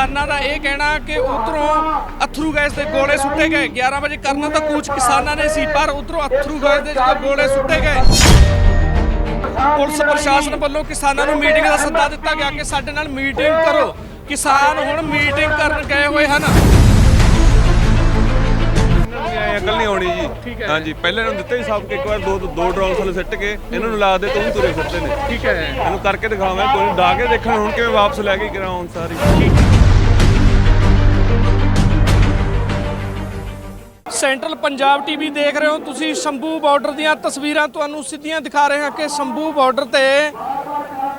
ਕਿਸਾਨਾਂ ਦਾ ਇਹ ਕਹਿਣਾ ਕਿ ਉਧਰੋਂ ਅਥਰੂ ਗੈਸ ਦੇ ਗੋਲੇ ਸੁੱਟੇ ਗਏ। 11 ਵਜੇ ਕਰਨਾ ਤਾਂ ਕੂਚ ਕਿਸਾਨਾਂ ਨੇ ਸੀ ਪਰ ਉਧਰੋਂ ਅਥਰੂ ਗੈਸ ਦੇ ਗੋਲੇ ਸੁੱਟੇ ਗਏ। ਪੁਲਿਸ ਪ੍ਰਸ਼ਾਸਨ ਵੱਲੋਂ ਕਿਸਾਨਾਂ ਨੂੰ ਮੀਟਿੰਗ ਦਾ ਸੱਦਾ ਦਿੱਤਾ ਗਿਆ ਕਿ ਸਾਡੇ ਨਾਲ ਮੀਟਿੰਗ ਕਰੋ। ਕਿਸਾਨ ਹੁਣ ਮੀਟਿੰਗ ਕਰਨ ਗਏ ਹੋਏ ਹਨ। ਅਕਲ ਨਹੀਂ ਆਉਣੀ ਜੀ। ਹਾਂਜੀ ਪਹਿਲੇ ਨੂੰ ਦਿੱਤੇ ਹੀ ਸਭ ਕਿ ਇੱਕ ਵਾਰ ਦੋ ਦੋ ਡਰੋਨ ਥੱਲੇ ਸਿੱਟ ਕੇ ਇਹਨਾਂ ਨੂੰ ਲਾ ਦੇ ਤੂੰ ਤੁਰੇ ਫਿਰਦੇ ਨੇ। ਠੀਕ ਹੈ। ਇਹਨੂੰ ਕਰਕੇ ਦਿਖਾਵਾਂ ਕੋਈ ਡਾ ਕੇ ਦੇਖਣ ਹੁਣ ਕਿਵੇਂ ਵਾਪਸ ਲੈ ਕੇ ਕਰਾਉਣ ਸਾਰੀ। ਸੈਂਟਰਲ ਪੰਜਾਬ ਟੀਵੀ ਦੇਖ ਰਹੇ ਹੋ। ਤੁਸੀਂ ਸ਼ੰਭੂ ਬਾਰਡਰ ਦੀਆਂ ਤਸਵੀਰਾਂ ਤੁਹਾਨੂੰ ਸਿੱਧੀਆਂ ਦਿਖਾ ਰਹੇ ਹਾਂ ਕਿ ਸ਼ੰਭੂ ਬਾਰਡਰ ਤੇ